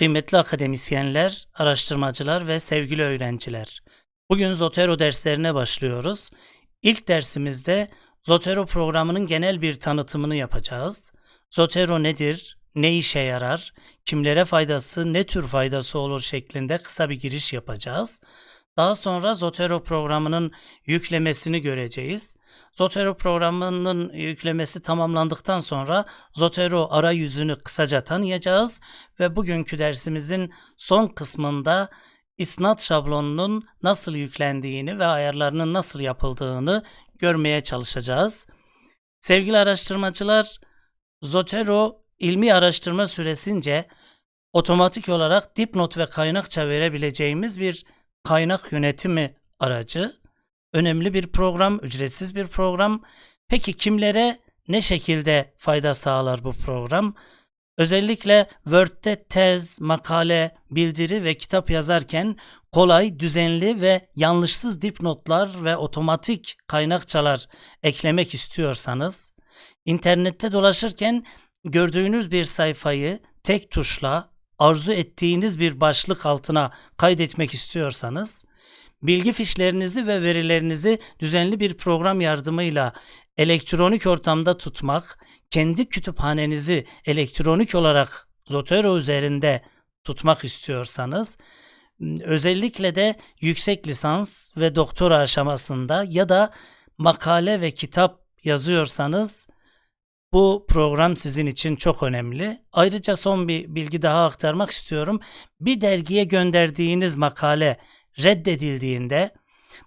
Kıymetli akademisyenler, araştırmacılar ve sevgili öğrenciler. Bugün Zotero derslerine başlıyoruz. İlk dersimizde Zotero programının genel bir tanıtımını yapacağız. Zotero nedir, ne işe yarar, kimlere faydası, ne tür faydası olur şeklinde kısa bir giriş yapacağız. Daha sonra Zotero programının yüklemesini göreceğiz. Zotero programının yüklemesi tamamlandıktan sonra Zotero arayüzünü kısaca tanıyacağız ve bugünkü dersimizin son kısmında isnat şablonunun nasıl yüklendiğini ve ayarlarının nasıl yapıldığını görmeye çalışacağız. Sevgili araştırmacılar, Zotero ilmi araştırma süresince otomatik olarak dipnot ve kaynakça verebileceğimiz bir kaynak yönetimi aracı. Önemli bir program, ücretsiz bir program. Peki kimlere ne şekilde fayda sağlar bu program? Özellikle Word'de tez, makale, bildiri ve kitap yazarken kolay, düzenli ve yanlışsız dipnotlar ve otomatik kaynakçalar eklemek istiyorsanız, internette dolaşırken gördüğünüz bir sayfayı tek tuşla arzu ettiğiniz bir başlık altına kaydetmek istiyorsanız, bilgi fişlerinizi ve verilerinizi düzenli bir program yardımıyla elektronik ortamda tutmak, kendi kütüphanenizi elektronik olarak Zotero üzerinde tutmak istiyorsanız, özellikle de yüksek lisans ve doktora aşamasında ya da makale ve kitap yazıyorsanız bu program sizin için çok önemli. Ayrıca son bir bilgi daha aktarmak istiyorum. Bir dergiye gönderdiğiniz makale reddedildiğinde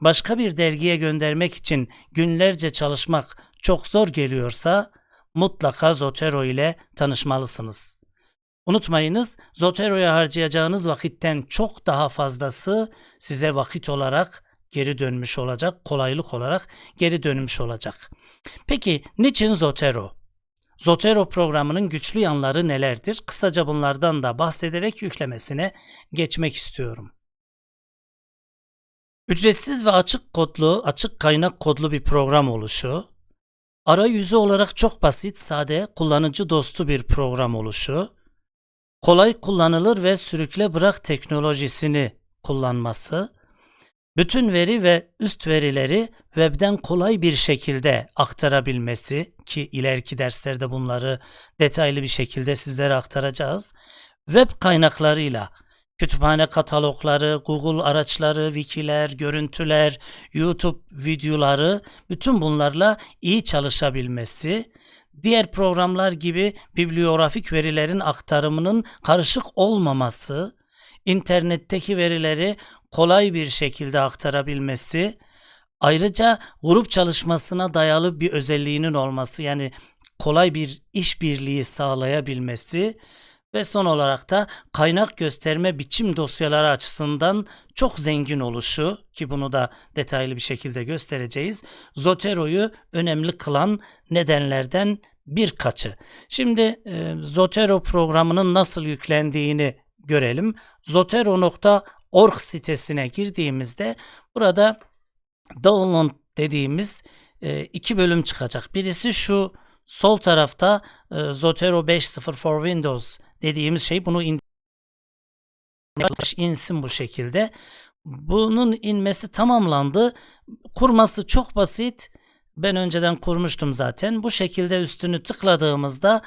başka bir dergiye göndermek için günlerce çalışmak çok zor geliyorsa mutlaka Zotero ile tanışmalısınız. Unutmayınız Zotero'ya harcayacağınız vakitten çok daha fazlası size vakit olarak geri dönmüş olacak, kolaylık olarak geri dönmüş olacak. Peki niçin Zotero? Zotero programının güçlü yanları nelerdir? Kısaca bunlardan da bahsederek yüklemesine geçmek istiyorum. Ücretsiz ve açık kodlu, açık kaynak kodlu bir program oluşu, arayüzü olarak çok basit, sade, kullanıcı dostu bir program oluşu, kolay kullanılır ve sürükle bırak teknolojisini kullanması, bütün veri ve üst verileri webden kolay bir şekilde aktarabilmesi ki ileriki derslerde bunları detaylı bir şekilde sizlere aktaracağız. Web kaynaklarıyla kütüphane katalogları, Google araçları, wikiler, görüntüler, YouTube videoları bütün bunlarla iyi çalışabilmesi, diğer programlar gibi bibliografik verilerin aktarımının karışık olmaması, internetteki verileri kolay bir şekilde aktarabilmesi, ayrıca grup çalışmasına dayalı bir özelliğinin olması yani kolay bir işbirliği sağlayabilmesi ve son olarak da kaynak gösterme biçim dosyaları açısından çok zengin oluşu ki bunu da detaylı bir şekilde göstereceğiz. Zotero'yu önemli kılan nedenlerden birkaçı. Şimdi e, Zotero programının nasıl yüklendiğini görelim. Zotero.org sitesine girdiğimizde burada download dediğimiz e, iki bölüm çıkacak. Birisi şu sol tarafta e, Zotero 5.0 for Windows dediğimiz şey bunu in insin bu şekilde. Bunun inmesi tamamlandı. Kurması çok basit. Ben önceden kurmuştum zaten. Bu şekilde üstünü tıkladığımızda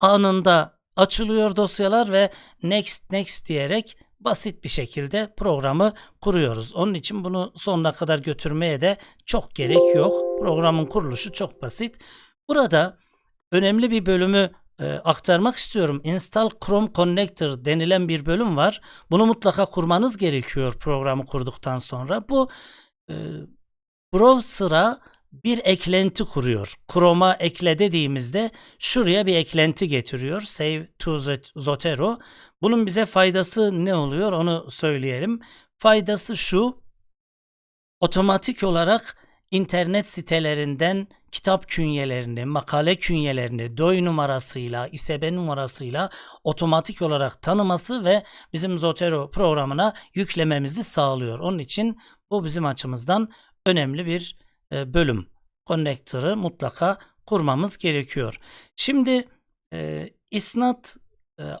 anında açılıyor dosyalar ve next next diyerek basit bir şekilde programı kuruyoruz. Onun için bunu sonuna kadar götürmeye de çok gerek yok. Programın kuruluşu çok basit. Burada önemli bir bölümü e, aktarmak istiyorum. Install Chrome Connector denilen bir bölüm var. Bunu mutlaka kurmanız gerekiyor programı kurduktan sonra. Bu e, browser'a bir eklenti kuruyor. Chrome'a ekle dediğimizde şuraya bir eklenti getiriyor. Save to Zotero. Bunun bize faydası ne oluyor onu söyleyelim. Faydası şu. Otomatik olarak internet sitelerinden kitap künyelerini, makale künyelerini DOI numarasıyla, ISB numarasıyla otomatik olarak tanıması ve bizim Zotero programına yüklememizi sağlıyor. Onun için bu bizim açımızdan önemli bir e, bölüm. Connector'ı mutlaka kurmamız gerekiyor. Şimdi e, isnat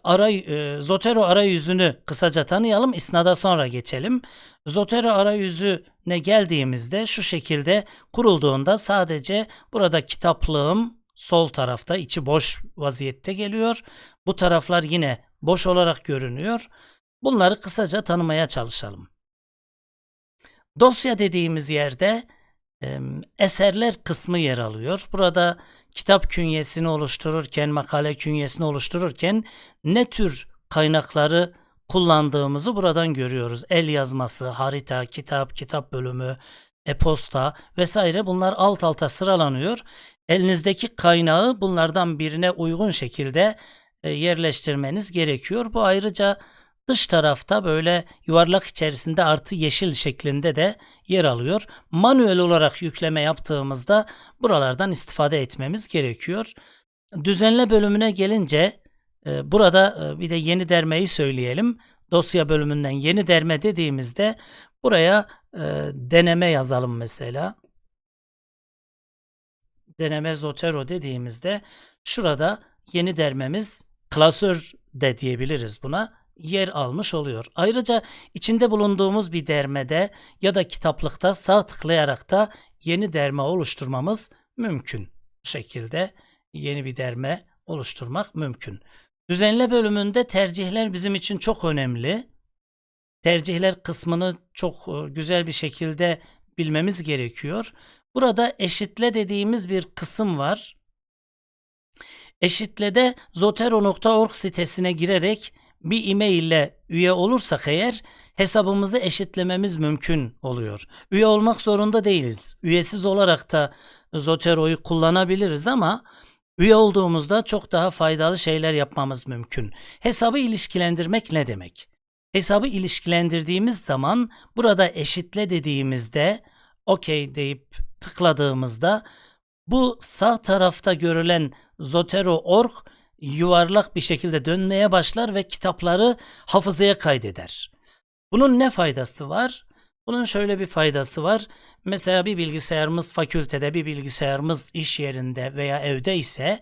aray, e, Zotero arayüzünü kısaca tanıyalım. İsnada sonra geçelim. Zotero arayüzüne geldiğimizde şu şekilde kurulduğunda sadece burada kitaplığım sol tarafta içi boş vaziyette geliyor. Bu taraflar yine boş olarak görünüyor. Bunları kısaca tanımaya çalışalım. Dosya dediğimiz yerde eserler kısmı yer alıyor. Burada kitap künyesini oluştururken, makale künyesini oluştururken ne tür kaynakları kullandığımızı buradan görüyoruz. El yazması, harita, kitap, kitap bölümü, e-posta vesaire bunlar alt alta sıralanıyor. Elinizdeki kaynağı bunlardan birine uygun şekilde e, yerleştirmeniz gerekiyor. Bu ayrıca dış tarafta böyle yuvarlak içerisinde artı yeşil şeklinde de yer alıyor. Manuel olarak yükleme yaptığımızda buralardan istifade etmemiz gerekiyor. Düzenle bölümüne gelince e, burada e, bir de yeni dermeyi söyleyelim. Dosya bölümünden yeni derme dediğimizde buraya e, deneme yazalım mesela. Deneme Zotero dediğimizde şurada yeni dermemiz klasör de diyebiliriz buna yer almış oluyor. Ayrıca içinde bulunduğumuz bir dermede ya da kitaplıkta sağ tıklayarak da yeni derme oluşturmamız mümkün. Bu şekilde yeni bir derme oluşturmak mümkün. Düzenle bölümünde tercihler bizim için çok önemli. Tercihler kısmını çok e, güzel bir şekilde bilmemiz gerekiyor. Burada eşitle dediğimiz bir kısım var. Eşitlede zotero.org sitesine girerek bir e-mail ile üye olursak eğer hesabımızı eşitlememiz mümkün oluyor. Üye olmak zorunda değiliz. Üyesiz olarak da Zotero'yu kullanabiliriz ama üye olduğumuzda çok daha faydalı şeyler yapmamız mümkün. Hesabı ilişkilendirmek ne demek? Hesabı ilişkilendirdiğimiz zaman burada eşitle dediğimizde OK deyip tıkladığımızda bu sağ tarafta görülen Zotero.org yuvarlak bir şekilde dönmeye başlar ve kitapları hafızaya kaydeder. Bunun ne faydası var? Bunun şöyle bir faydası var. Mesela bir bilgisayarımız fakültede, bir bilgisayarımız iş yerinde veya evde ise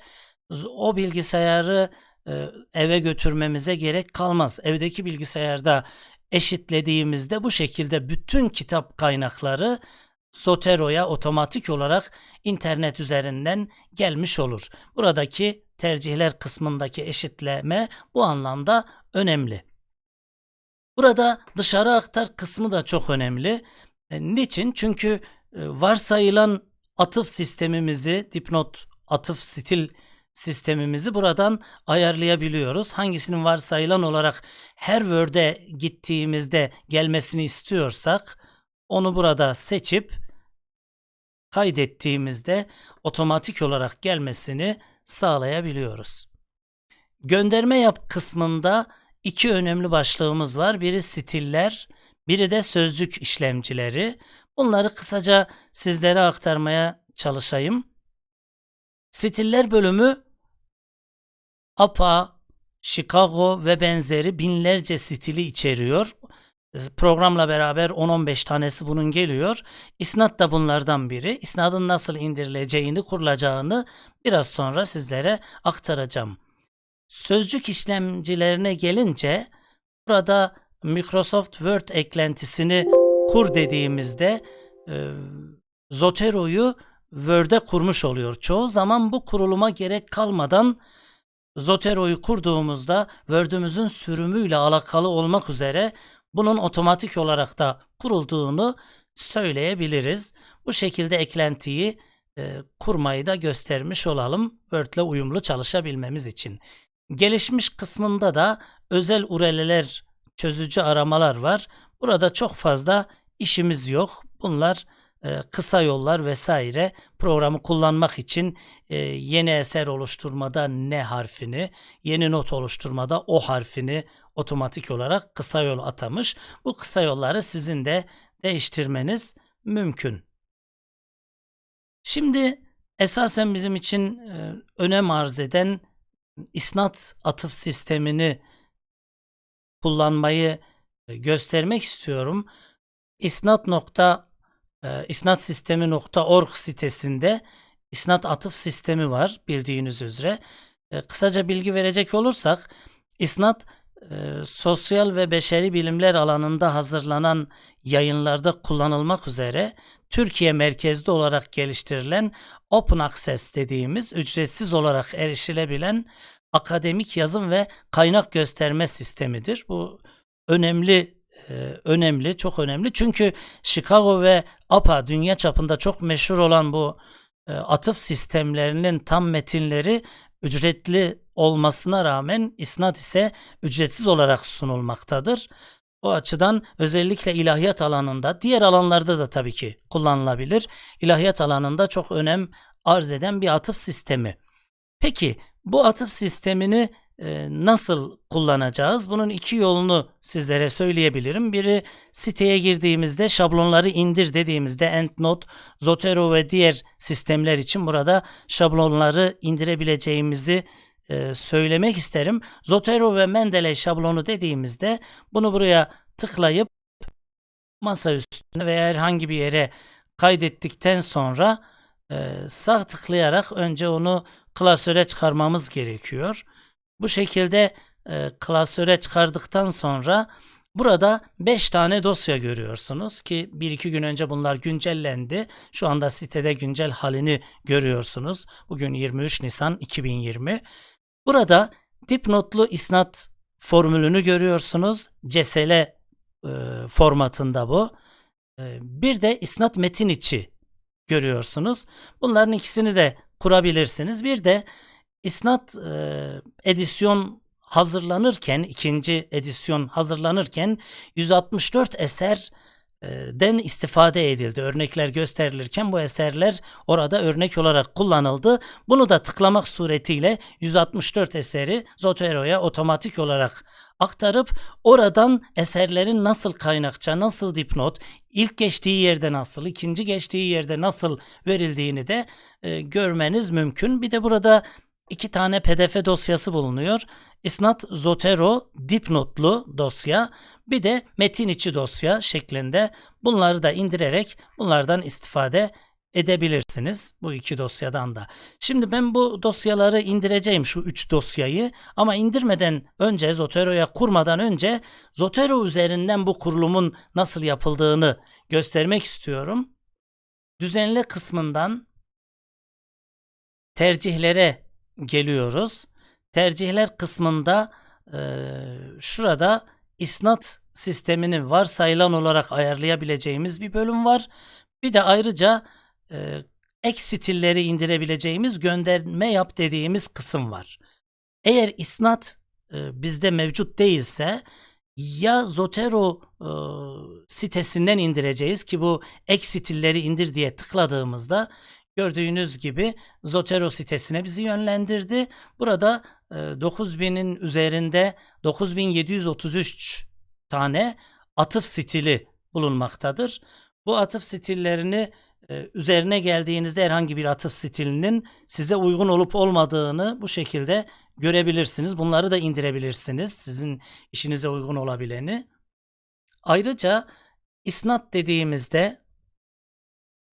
o bilgisayarı e, eve götürmemize gerek kalmaz. Evdeki bilgisayarda eşitlediğimizde bu şekilde bütün kitap kaynakları Sotero'ya otomatik olarak internet üzerinden gelmiş olur. Buradaki tercihler kısmındaki eşitleme bu anlamda önemli. Burada dışarı aktar kısmı da çok önemli. E, niçin? Çünkü e, varsayılan atıf sistemimizi, dipnot atıf stil sistemimizi buradan ayarlayabiliyoruz. Hangisinin varsayılan olarak her Word'e gittiğimizde gelmesini istiyorsak onu burada seçip kaydettiğimizde otomatik olarak gelmesini sağlayabiliyoruz. Gönderme yap kısmında iki önemli başlığımız var. Biri stiller, biri de sözcük işlemcileri. Bunları kısaca sizlere aktarmaya çalışayım. Stiller bölümü APA, Chicago ve benzeri binlerce stili içeriyor. Programla beraber 10-15 tanesi bunun geliyor. İsnat da bunlardan biri. İsnadın nasıl indirileceğini, kurulacağını biraz sonra sizlere aktaracağım. Sözcük işlemcilerine gelince burada Microsoft Word eklentisini kur dediğimizde e, Zotero'yu Word'e kurmuş oluyor. Çoğu zaman bu kuruluma gerek kalmadan Zotero'yu kurduğumuzda Word'ümüzün sürümüyle alakalı olmak üzere bunun otomatik olarak da kurulduğunu söyleyebiliriz. Bu şekilde eklentiyi e, kurmayı da göstermiş olalım Word ile uyumlu çalışabilmemiz için. Gelişmiş kısmında da özel URL'ler çözücü aramalar var. Burada çok fazla işimiz yok. Bunlar e, kısa yollar vesaire programı kullanmak için e, yeni eser oluşturmada ne harfini, yeni not oluşturmada o harfini otomatik olarak kısa yol atamış. Bu kısa yolları sizin de değiştirmeniz mümkün. Şimdi esasen bizim için e, önem arz eden isnat atıf sistemini kullanmayı göstermek istiyorum. İsnat nokta e, isnatsistemi.org sitesinde isnat atıf sistemi var bildiğiniz üzere. E, kısaca bilgi verecek olursak İsnat e, sosyal ve beşeri bilimler alanında hazırlanan yayınlarda kullanılmak üzere Türkiye merkezli olarak geliştirilen Open Access dediğimiz ücretsiz olarak erişilebilen akademik yazım ve kaynak gösterme sistemidir. Bu önemli e, önemli, çok önemli. Çünkü Chicago ve APA dünya çapında çok meşhur olan bu e, atıf sistemlerinin tam metinleri ücretli olmasına rağmen isnat ise ücretsiz olarak sunulmaktadır. O açıdan özellikle ilahiyat alanında, diğer alanlarda da tabii ki kullanılabilir. İlahiyat alanında çok önem arz eden bir atıf sistemi. Peki bu atıf sistemini e, nasıl kullanacağız? Bunun iki yolunu sizlere söyleyebilirim. Biri siteye girdiğimizde şablonları indir dediğimizde EndNote, Zotero ve diğer sistemler için burada şablonları indirebileceğimizi e, söylemek isterim. Zotero ve Mendeley şablonu dediğimizde bunu buraya tıklayıp masa üstüne veya herhangi bir yere kaydettikten sonra e, sağ tıklayarak önce onu klasöre çıkarmamız gerekiyor. Bu şekilde e, klasöre çıkardıktan sonra burada 5 tane dosya görüyorsunuz ki 1-2 gün önce bunlar güncellendi. Şu anda sitede güncel halini görüyorsunuz. Bugün 23 Nisan 2020. Burada dipnotlu isnat formülünü görüyorsunuz. CSL e, formatında bu. E, bir de isnat metin içi görüyorsunuz. Bunların ikisini de kurabilirsiniz. Bir de isnat e, edisyon hazırlanırken, ikinci edisyon hazırlanırken 164 eser den istifade edildi. Örnekler gösterilirken bu eserler orada örnek olarak kullanıldı. Bunu da tıklamak suretiyle 164 eseri Zotero'ya otomatik olarak aktarıp oradan eserlerin nasıl kaynakça, nasıl dipnot, ilk geçtiği yerde nasıl, ikinci geçtiği yerde nasıl verildiğini de e, görmeniz mümkün. Bir de burada iki tane pdf dosyası bulunuyor. İsnat Zotero dipnotlu dosya bir de metin içi dosya şeklinde bunları da indirerek bunlardan istifade edebilirsiniz bu iki dosyadan da. Şimdi ben bu dosyaları indireceğim şu üç dosyayı ama indirmeden önce Zotero'ya kurmadan önce Zotero üzerinden bu kurulumun nasıl yapıldığını göstermek istiyorum. Düzenle kısmından tercihlere geliyoruz. Tercihler kısmında e, şurada isnat sistemini varsayılan olarak ayarlayabileceğimiz bir bölüm var. Bir de ayrıca e, ek stilleri indirebileceğimiz gönderme yap dediğimiz kısım var. Eğer isnat e, bizde mevcut değilse ya Zotero e, sitesinden indireceğiz ki bu ek stilleri indir diye tıkladığımızda gördüğünüz gibi Zotero sitesine bizi yönlendirdi. Burada 9000'in e, üzerinde 9733 tane atıf stili bulunmaktadır. Bu atıf stillerini üzerine geldiğinizde herhangi bir atıf stilinin size uygun olup olmadığını bu şekilde görebilirsiniz. Bunları da indirebilirsiniz. Sizin işinize uygun olabileni. Ayrıca isnat dediğimizde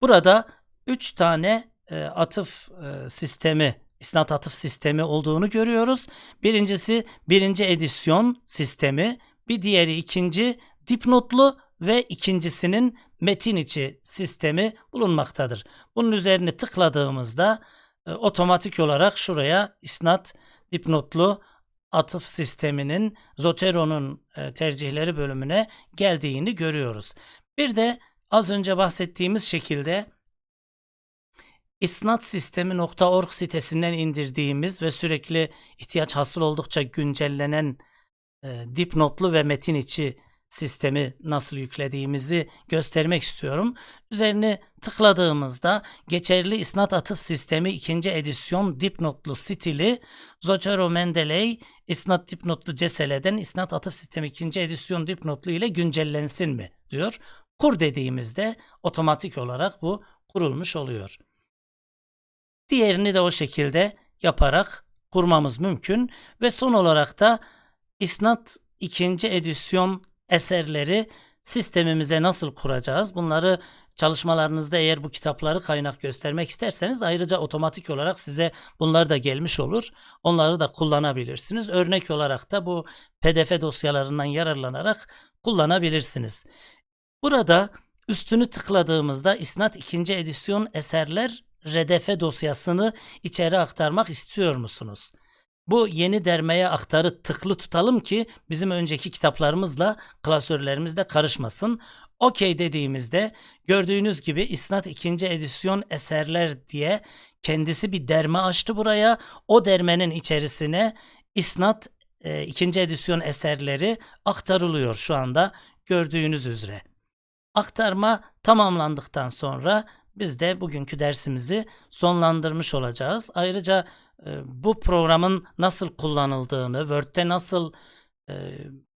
burada 3 tane atıf sistemi isnat atıf sistemi olduğunu görüyoruz. Birincisi birinci edisyon sistemi, bir diğeri ikinci dipnotlu ve ikincisinin metin içi sistemi bulunmaktadır. Bunun üzerine tıkladığımızda e, otomatik olarak şuraya isnat dipnotlu atıf sisteminin Zotero'nun e, tercihleri bölümüne geldiğini görüyoruz. Bir de az önce bahsettiğimiz şekilde isnatsistemi.org sitesinden indirdiğimiz ve sürekli ihtiyaç hasıl oldukça güncellenen e, dipnotlu ve metin içi sistemi nasıl yüklediğimizi göstermek istiyorum. Üzerine tıkladığımızda geçerli isnat atıf sistemi ikinci edisyon dipnotlu stili Zotero Mendeley isnat dipnotlu CSL'den isnat atıf sistemi ikinci edisyon dipnotlu ile güncellensin mi diyor. Kur dediğimizde otomatik olarak bu kurulmuş oluyor. Diğerini de o şekilde yaparak kurmamız mümkün ve son olarak da isnat ikinci edisyon eserleri sistemimize nasıl kuracağız? Bunları çalışmalarınızda eğer bu kitapları kaynak göstermek isterseniz ayrıca otomatik olarak size bunlar da gelmiş olur. Onları da kullanabilirsiniz. Örnek olarak da bu PDF dosyalarından yararlanarak kullanabilirsiniz. Burada üstünü tıkladığımızda İsnat 2. edisyon eserler RDF dosyasını içeri aktarmak istiyor musunuz? Bu yeni dermeye aktarı tıklı tutalım ki bizim önceki kitaplarımızla klasörlerimizde karışmasın. Okey dediğimizde gördüğünüz gibi İsnat 2. edisyon eserler diye kendisi bir derme açtı buraya. O dermenin içerisine İsnat 2. edisyon eserleri aktarılıyor şu anda gördüğünüz üzere. Aktarma tamamlandıktan sonra biz de bugünkü dersimizi sonlandırmış olacağız. Ayrıca e, bu programın nasıl kullanıldığını, Word'de nasıl e,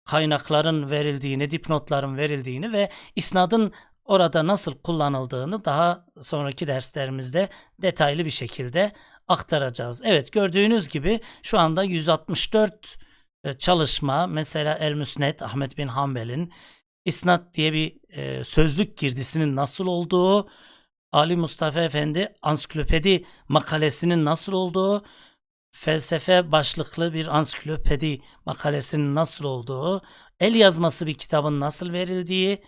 kaynakların verildiğini, dipnotların verildiğini ve isnadın orada nasıl kullanıldığını daha sonraki derslerimizde detaylı bir şekilde aktaracağız. Evet gördüğünüz gibi şu anda 164 e, çalışma mesela El Müsned Ahmet bin Hanbel'in İsnat diye bir sözlük girdisinin nasıl olduğu, Ali Mustafa Efendi ansiklopedi makalesinin nasıl olduğu, felsefe başlıklı bir ansiklopedi makalesinin nasıl olduğu, el yazması bir kitabın nasıl verildiği,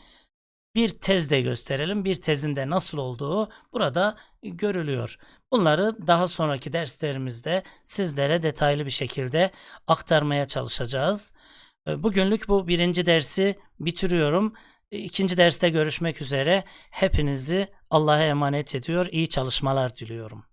bir tez de gösterelim. Bir tezin de nasıl olduğu burada görülüyor. Bunları daha sonraki derslerimizde sizlere detaylı bir şekilde aktarmaya çalışacağız. E, Bugünlük bu birinci dersi bitiriyorum. İkinci derste görüşmek üzere. Hepinizi Allah'a emanet ediyor. İyi çalışmalar diliyorum.